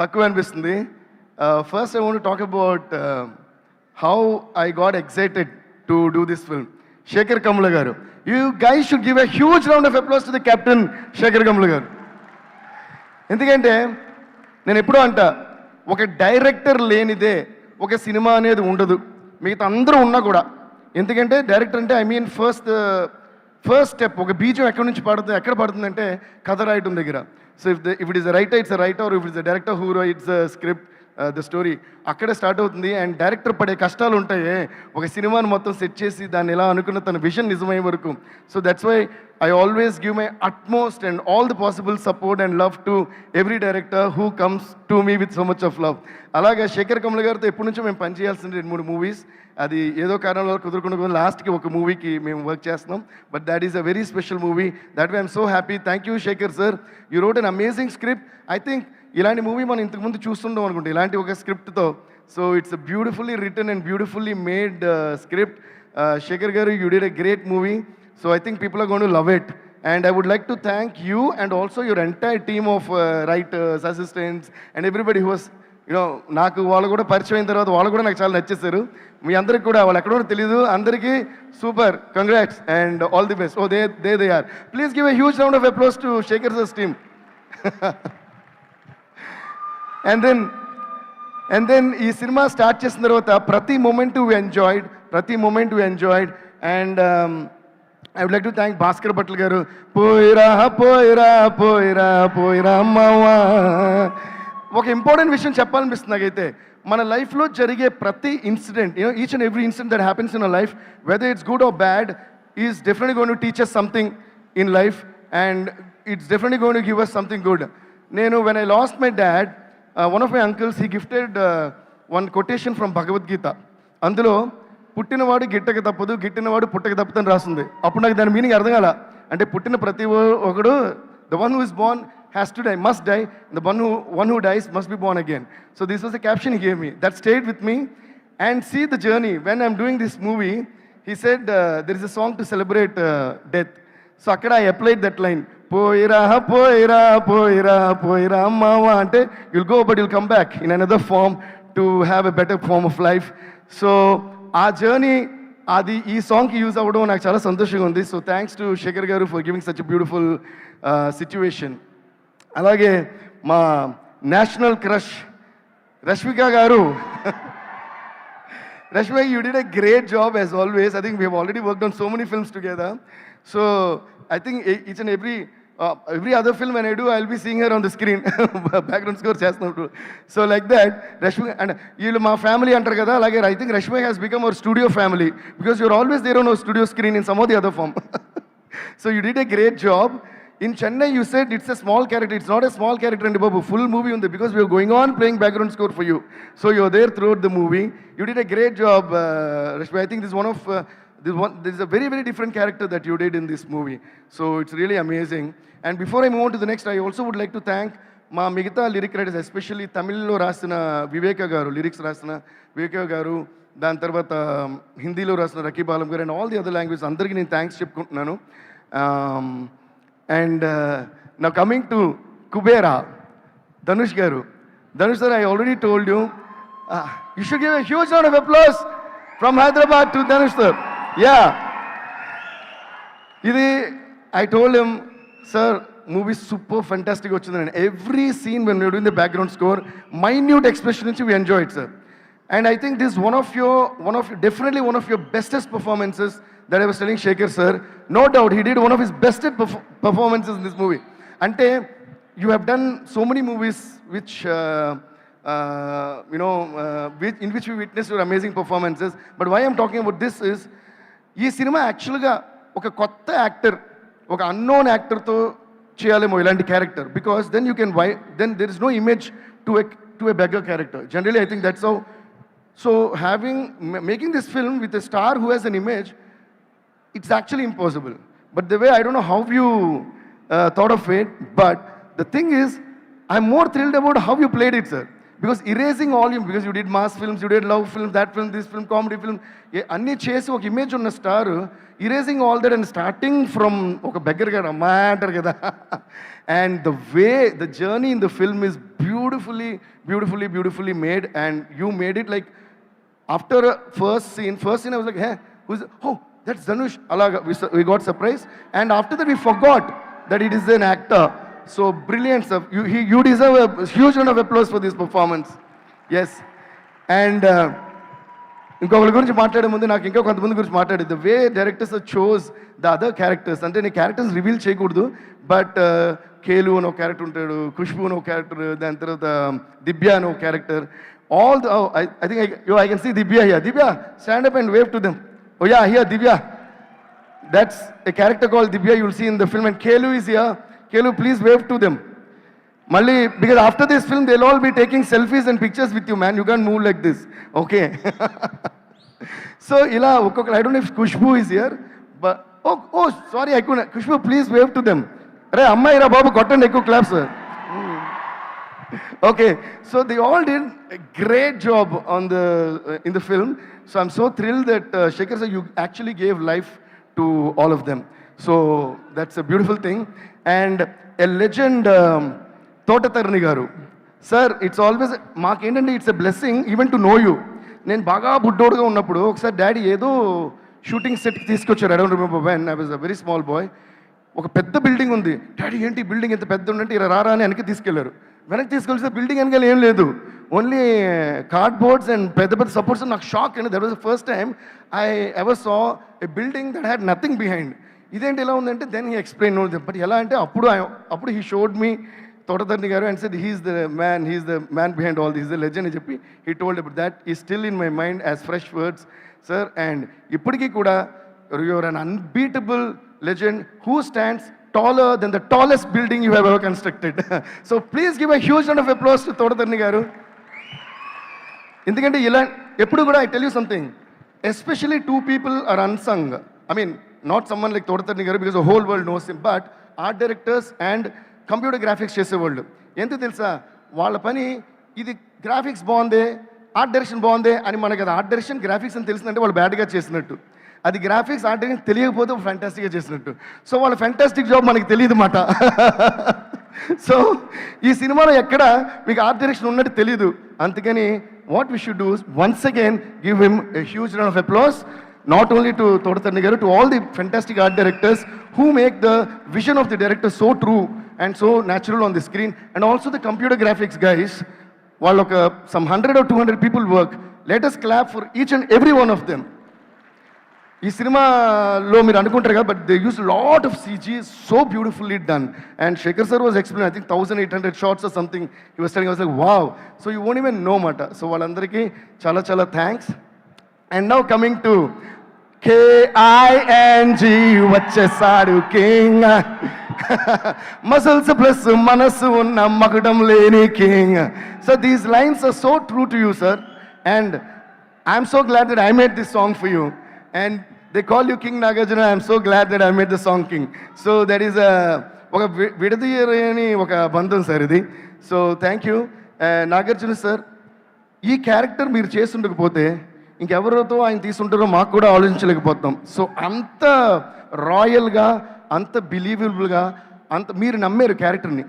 తక్కువ అనిపిస్తుంది. First I want talk about how I got excited to do this film Sekhar Kammula గారు. You guy should give a huge round of applause to the captain Sekhar Kammula గారు. ఎందుకంటే నేను ఎప్పుడూ అంట ఒక director లేనిదే ఒక సినిమా అనేది ఉండదు. మిగతా అందరూ ఉన్నా కూడా. ఎందుకంటే డైరెక్టర్ అంటే I mean first first step ఒక బీజం ఎక్కడి నుంచి పడుతుంది ఎక్కడ పడుతుందంటే కథ రాయటం దగ్గర. So if the if it is writer it's writer or if it's director who writes script the story అక్కడే స్టార్ట్ అవుతుంది. అండ్ డైరెక్టర్ పడే కష్టాలు ఉంటాయి. ఒక సినిమాని మొత్తం సెట్ చేసి దాన్ని ఎలా అనుకున్న తన విజన్ నిజమయ్యే వరకు. So that's why I always give my utmost and all the possible support and love to every director who comes to me with so much of love అలాగే శేఖర్ కమల్ గారితో ఎప్పటి నుంచో మేము పనిచేయాల్సిన రెండు మూడు మూవీస్ అది ఏదో కారణంలో కుదురుకుండా లాస్ట్కి ఒక మూవీకి మేము వర్క్ చేస్తున్నాం. But that is a very special movie that I'm so happy thank you Sekhar sir you wrote an amazing script I think ఇలాంటి మూవీ మనం ఇంతకుముందు చూస్తుండం అనుకుంటే? ఇలాంటి ఒక స్క్రిప్ట్తో. So it's beautifully written and beautifully made script Sekhar గారు you did a great movie so I think people are gonna love it and I would like to thank you and also your entire team of writers assistants and everybody who was you know నాకు వాళ్ళు కూడా పరిచయం అయిన తర్వాత వాళ్ళు కూడా నాకు చాలా నచ్చేసారు మీ అందరికి కూడా వాళ్ళు ఎక్కడో తెలియదు అందరికీ super. Congrats and all the best oh they they they are please give a huge round of applause to Sekhar sir's team and then and then ఈ సినిమా స్టార్ట్ చేసిన తర్వాత ప్రతి మూమెంట్ వి ఎంజాయిడ్ ప్రతి moment we enjoyed and I would like to thank Bhaskar Bhatla గారు. పోయిరా పోయిరా పోయిరా పోయిరా అమ్మవా ఒక ఇంపార్టెంట్ విషయం చెప్పాలనిపిస్తుంది నాకైతే. మన లైఫ్లో జరిగే ప్రతి incident you know each and every incident that happens in a life whether it's good or bad is definitely going to teach us something in life and it's definitely going to give us something good నేను when I lost my dad one of my uncles he gifted one quotation from Bhagavad Gita అందులో పుట్టినవాడు గిట్టక తప్పదు గిట్టినవాడు పుట్టక తప్పదని రాసింది. అప్పుడు నాకు దాని మీనింగ్ అర్థం కాల. అంటే పుట్టిన ప్రతి ఒకడు the one who is born has to die must die the one who one who dies must be born again so this was the caption he gave me that state with me and see the journey when I'm doing this movie he said there is a song to celebrate death so అక్కడ I applied that line పోయిరా పోయిరా పోయిరా పోయిరా. అమ్మావా అంటే you'll go but you'll come back in another form to have a better form of life so ఆ journey అది ఈ సాంగ్కి యూజ్ అవ్వడం నాకు చాలా సంతోషంగా ఉంది. సో థ్యాంక్స్ టు శేఖర్ గారు for giving such beautiful situation అలాగే మా నేషనల్ క్రష్ రష్మిక గారు. Rashmika you did a great job as always. I think we have already worked on so many films together. So I think e- each every every uh, every other film when I do, I'll be seeing her on the screen. Background score చేస్తున్నప్పుడు. So like that Rashmi and వీళ్ళు మా family అంటారు కదా అలాగే I think Rashmi has become our studio family because you're always there on studio screen in some of the other form so you did a great job in Chennai you said it's a small character it's not a small character అండి బాబు full movie ఉంది because we're going on playing background score for you so you're there through the movie you did a great job Rashmi I think this one of this one this is a very very different character that you did in this movie so it's really amazing and before I move to the next I also would like to thank మా మిగతా lyric writers especially తమిళ్ళో రాసిన వివేక గారు lyrics రాసిన వివేక గారు దాని తర్వాత హిందీలో రాసిన Rakeeb Alam garu and all the other language అందరికీ నేను థ్యాంక్స్ చెప్పుకుంటున్నాను. అండ్ నా coming to Kubera Dhanush garu. Dhanush sir I already told you you should give a huge round of applause from Hyderabad to Dhanush sir yeah ఇది I told em sir movie super fantastic వచ్చిందండి every scene when you doing the background score minute expression నుంచి we enjoy it sir and I think this one of your one of definitely one of your bestest performances that I was telling Shekhar sir no doubt he did one of his bestest performances in this movie అంటే you have done so many movies which you know which in which you witness your amazing performances but why I'm talking about this is ఈ సినిమా యాక్చువల్గా ఒక కొత్త actor ఒక unknown యాక్టర్తో చేయాలేమో ఇలాంటి character because then you can why then there is no image to a to a beggar character generally I think that's how so having making this film with a star who has an image it's actually impossible. But the way I don't know how you uh, thought of it, but the thing is, I'm more thrilled about how you played it, sir. Because erasing all you because you did mass films you did love film that film this film comedy film అన్నీ చేసి ఒక image ఉన్న star erasing all that and starting from ఒక beggar గారు అమ్మా అంటారు కదా. And the way the journey in the film is beautifully beautifully beautifully made and you made it like after first scene first scene like hey was oh that's Dhanush అలాగా we got surprise and after that we forgot that it is an actor So brilliant stuff. You, he, you deserve a huge round of applause for this performance. Yes. And uh, ఇంకొకరి గురించి మాట్లాడే ముందు నాకు ఇంకా కొంతమంది గురించి మాట్లాడే the way directors chose the other characters అంటే నేను క్యారెక్టర్స్ రివీల్ చేయకూడదు బట్ కేలు uh, అని ఒక క్యారెక్టర్ ఉంటాడు ఖుష్బు అని ఒక క్యారెక్టర్ దాని తర్వాత um, దివ్య అని ఒక character all I think yo I can see Divya here Divya stand up and wave to them oh yeah here Divya that's a character call Divya you'll see in the film and Kelu is here Kelu please wave to them మళ్ళీ because after this film they all be taking selfies and pictures with you man you can move like this okay so ఇలా ఒక్కొక్క I don't if Khushboo is here but oh oh sorry I could Khushboo please wave to them అరే అమ్మాయి రా బాబు కొట్టండి ఎక్కువ claps okay so the all the great job on the in the film so film. So thrill that Shekhar sir you actually gave life to all of them so that's a beautiful thing and a legend Thota Tharani garu sir it's always మాకేంటంటే it's a blessing even to know you నేను బాగా బుడ్డోడుగా ఉన్నప్పుడు ఒకసారి daddy ఏదో shooting సెట్కి తీసుకొచ్చారు. I don't remember when I was a very small boy ఒక పెద్ద బిల్డింగ్ ఉంది. డాడీ ఏంటి బిల్డింగ్ ఎంత పెద్ద ఉందంటే ఇలా రారా అని వెనక్కి తీసుకెళ్ళారు. వెనక్కి తీసుకెళ్తే బిల్డింగ్ వెనకాల ఏం లేదు. ఓన్లీ కార్డ్బోర్డ్స్ అండ్ పెద్ద పెద్ద సపోర్ట్స్ నాకు షాక్ అండి. That was the first time I ever saw a building that had nothing behind ఇదేంటి ఎలా ఉందంటే then he explain no but ఎలా అంటే అప్పుడు అప్పుడు he showed me Thota Tharani garu and said he's the man he's the man behind all this the legend అని చెప్పి he told about that ఈ still in my mind as fresh words sir and ఇప్పటికీ కూడా you're an unbeatable legend who stands taller than the tallest building you have ever constructed so please give a huge round of applause to Thota Tharani garu. ఎందుకంటే ఇలా ఎప్పుడు కూడా I tell you something especially to people are unsung I mean not someone like Thota Tharani garu because whole world knows him but art directors and computer graphics చేసేవాళ్ళు ఎంత తెలుసా? వాళ్ళ పని ఇది గ్రాఫిక్స్ బాగుందే ఆర్ట్ డైరెక్షన్ బాగుందే అని మనకి అది ఆర్ట్ డైరెక్షన్ గ్రాఫిక్స్ అని తెలిసిందంటే వాళ్ళు బ్యాడ్గా చేసినట్టు. అది గ్రాఫిక్స్ ఆర్ట్ డైరెక్షన్ తెలియకపోతే ఫ్యాంటాస్టిక్గా చేసినట్టు. సో వాళ్ళ ఫ్యాంటాస్టిక్ జాబ్ మనకి తెలియదు మాట. సో ఈ సినిమాలో ఎక్కడ మీకు ఆర్ట్ డైరెక్షన్ ఉన్నట్టు తెలియదు అందుకని what we should do once again give him a huge round of applause not only to Thota Tharani garu to all the fantastic art directors who make the vision of the director so true and so natural on the screen and also the computer graphics guys వాళ్ళు ఒక some hundred or two hundred people work latest clap for each and every one of them ఈ సినిమాలో మీరు అనుకుంటారు కదా but they use lot of CG so beautifully done and Shekhar sir was explain I think thousand eight hundred shots or something ఈ was telling was like wow so you own even no మాట so వాళ్ళందరికీ చాలా చాలా thanks and now coming to K I N G వచ్చేసాడు king muscles plus మనస్సు ఉన్న మగడం లేని king so these lines are so true to you sir and I'm so glad that I made this song for you and they call you king Nagarjuna I'm so glad that I made the song king so that is ఒక విడదీయని ఒక బంధం sir ఇది. So thank you Nagarjuna sir ఈ character మీరు చేస్తుండకపోతే ఇంకెవరితో ఆయన తీసుంటారో మాకు కూడా ఆలోచించలేకపోతాం సో అంత రాయల్గా అంత బిలీవబుల్గా అంత మీరు నమ్మారు క్యారెక్టర్ని.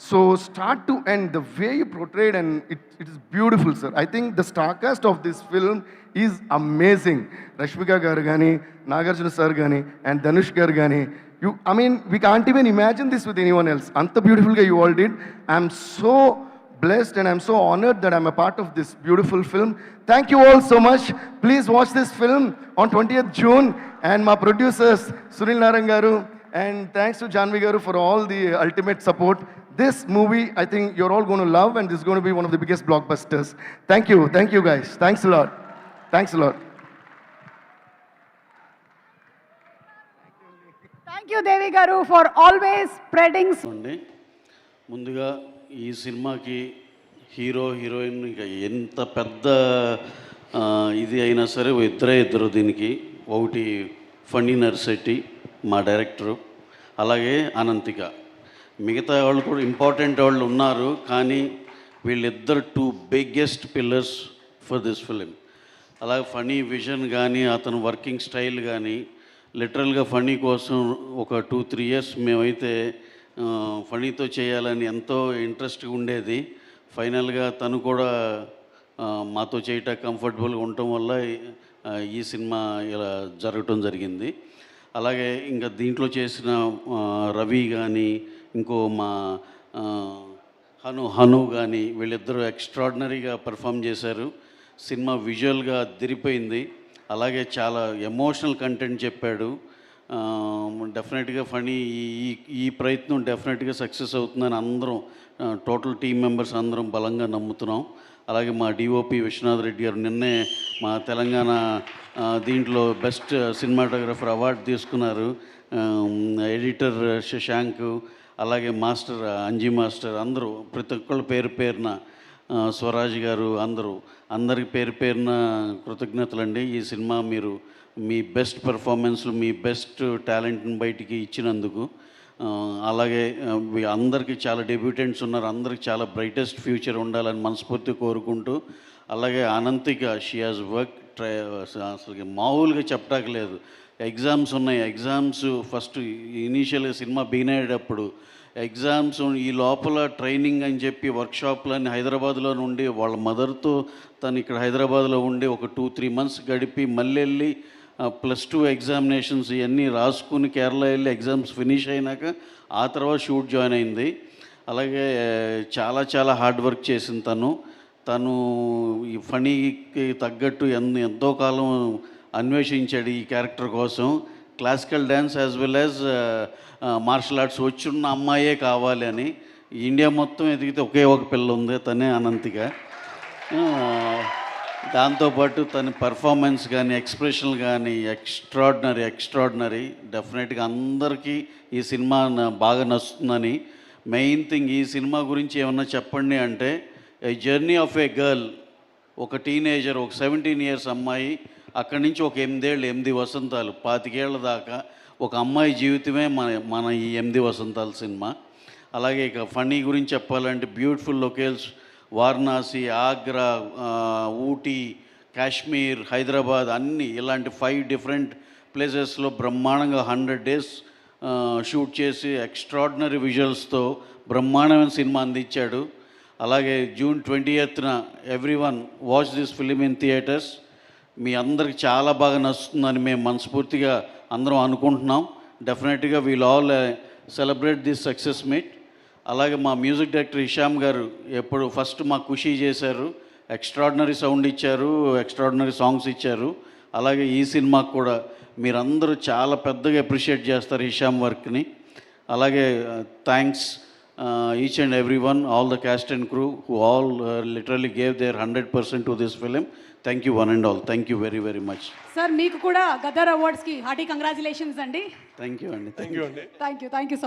So start to end the way you portrayed and it it is beautiful sir I think the star cast of this film is amazing Rashmika garu కానీ నాగార్జున సార్ కానీ అండ్ ధనుష్ గారు కానీ you I mean we can't even imagine this with anyone else అంత బ్యూటిఫుల్గా you all did I'm so blessed and I'm so honored that I'm a part of this beautiful film. Thank you all so much. Please watch this film on 20th June and my producers Sunil Narangaru and thanks to Janvi Garu for all the ultimate support. This movie I think you're all going to love and this is going to be one of the biggest blockbusters. Thank you. Thank you guys. Thanks a lot. Thanks a lot. Thank you Devi Garu for always spreading. ముందుగా ఈ సినిమాకి hero heroine ఇంకా ఎంత పెద్ద ఇది అయినా సరే ఇద్దరే ఇద్దరు దీనికి. ఒకటి ఫణి నర్శెట్టి మా డైరెక్టరు. అలాగే అనంతిక. మిగతా వాళ్ళు కూడా ఇంపార్టెంట్ వాళ్ళు ఉన్నారు కానీ వీళ్ళిద్దరు two biggest pillars for this film. అలాగే ఫనీ విజన్ కానీ అతను వర్కింగ్ స్టైల్ కానీ లిటరల్గా ఫనీ కోసం ఒక టూ త్రీ ఇయర్స్ మేమైతే ఫణితో చేయాలని ఎంతో ఇంట్రెస్ట్గా ఉండేది. ఫైనల్గా తను కూడా మాతో చేయటం కంఫర్టబుల్గా ఉండటం వల్ల ఈ సినిమా ఇలా జరగటం జరిగింది. అలాగే ఇంకా దీంట్లో చేసిన రవి కానీ ఇంకో మా హను హను కానీ వీళ్ళిద్దరూ ఎక్స్ట్రాడినరీగా పర్ఫామ్ చేశారు. సినిమా విజువల్గా దిరిపోయింది అలాగే చాలా ఎమోషనల్ కంటెంట్ చెప్పాడు. డెఫినెట్గా ఫనీ ఈ ఈ ప్రయత్నం డెఫినెట్గా సక్సెస్ అవుతుందని అందరం టోటల్ టీం మెంబర్స్ అందరం బలంగా నమ్ముతున్నాం. అలాగే మా డిఓపి విశ్వనాథ్ రెడ్డి గారు నిన్నే మా తెలంగాణ దీంట్లో బెస్ట్ సినిమాటోగ్రఫర్ అవార్డు తీసుకున్నారు. ఎడిటర్ శశాంక్ అలాగే మాస్టర్ అంజీ మాస్టర్ అందరూ ప్రతి ఒక్కళ్ళ పేరు పేరున స్వరాజ్ గారు అందరూ అందరికి పేరు పేరున కృతజ్ఞతలండి. ఈ సినిమా మీరు మీ బెస్ట్ పెర్ఫార్మెన్స్లు మీ బెస్ట్ టాలెంట్ని బయటికి ఇచ్చినందుకు అలాగే అందరికీ చాలా డెబ్యూటెంట్స్ ఉన్నారు. అందరికి చాలా బ్రైటెస్ట్ ఫ్యూచర్ ఉండాలని మనస్ఫూర్తి కోరుకుంటూ అలాగే Anantika she has work try అసలు మామూలుగా చెప్పడానికి లేదు. ఎగ్జామ్స్ ఉన్నాయి. ఎగ్జామ్స్ ఫస్ట్ ఇనీషియల్గా సినిమా బిగిన్ అయ్యేటప్పుడు ఎగ్జామ్స్ ఈ లోపల ట్రైనింగ్ అని చెప్పి వర్క్షాప్లని హైదరాబాద్లో నుండి వాళ్ళ మదర్తో తను ఇక్కడ హైదరాబాద్లో ఉండి ఒక టూ త్రీ మంత్స్ గడిపి మళ్ళీ వెళ్ళి ప్లస్ టూ ఎగ్జామినేషన్స్ ఇవన్నీ రాసుకుని కేరళ వెళ్ళి ఎగ్జామ్స్ ఫినిష్ అయినాక ఆ తర్వాత షూట్ జాయిన్ అయింది. అలాగే చాలా చాలా హార్డ్ వర్క్ చేసింది తను. తను ఈ ఫనీకి తగ్గట్టు ఎన్ ఎంతో కాలం అన్వేషించాడు ఈ క్యారెక్టర్ కోసం. Classical dance as well as martial arts వచ్చిన అమ్మాయే కావాలి అని. ఇండియా మొత్తం ఎదిగితే ఒకే ఒక పిల్ల ఉంది తనే అనంతిగా దాంతోపాటు తన పర్ఫార్మెన్స్ కానీ ఎక్స్ప్రెషన్ కానీ ఎక్స్ట్రాడినరీ ఎక్స్ట్రాడినరీ డెఫినెట్గా అందరికీ ఈ సినిమా బాగా నచ్చుతుందని. మెయిన్ థింగ్ ఈ సినిమా గురించి ఏమన్నా చెప్పండి అంటే a journey of a girl ఒక టీనేజర్ ఒక సెవెంటీన్ ఇయర్స్ అమ్మాయి అక్కడి నుంచి ఒక ఎనిమిదేళ్ళు ఎనిమిది వసంతాలు పాతికేళ్ళ దాకా ఒక అమ్మాయి జీవితమే మన మన ఈ ఎనిమిది వసంతాల సినిమా. అలాగే ఇక ఫనీ గురించి చెప్పాలంటే బ్యూటిఫుల్ లొకేల్స్ వారణాసి ఆగ్రా ఊటీ కాశ్మీర్ హైదరాబాద్ అన్నీ ఇలాంటి ఫైవ్ డిఫరెంట్ ప్లేసెస్లో బ్రహ్మాండంగా హండ్రెడ్ డేస్ షూట్ చేసి ఎక్స్ట్రాడినరీ విజువల్స్తో బ్రహ్మాండమైన సినిమా అందించాడు. అలాగే June twenty ఎయిత్న every one watch this film in theatres మీ అందరికి చాలా బాగా నచ్చుతుందని మేము మనస్ఫూర్తిగా అందరం అనుకుంటున్నాం. డెఫినెట్గా we'll all celebrate this success meet అలాగే మా మ్యూజిక్ డైరెక్టర్ హిషామ్ గారు ఎప్పుడు ఫస్ట్ మా ఖుషి చేశారు ఎక్స్ట్రాడినరీ సౌండ్ ఇచ్చారు ఎక్స్ట్రాడినరీ సాంగ్స్ ఇచ్చారు. అలాగే ఈ సినిమాకు కూడా మీరందరూ చాలా పెద్దగా అప్రిషియేట్ చేస్తారు హిషామ్ వర్క్ని. అలాగే thanks each and every one all the cast and crew who all literally gave their hundred percent to this film. Thank you one and all. Thank you very very much. Sir మీకు కూడా గదర్ అవార్డ్స్కి hearty congratulations అండి. Thank you అండి. Thank you thank you thank you so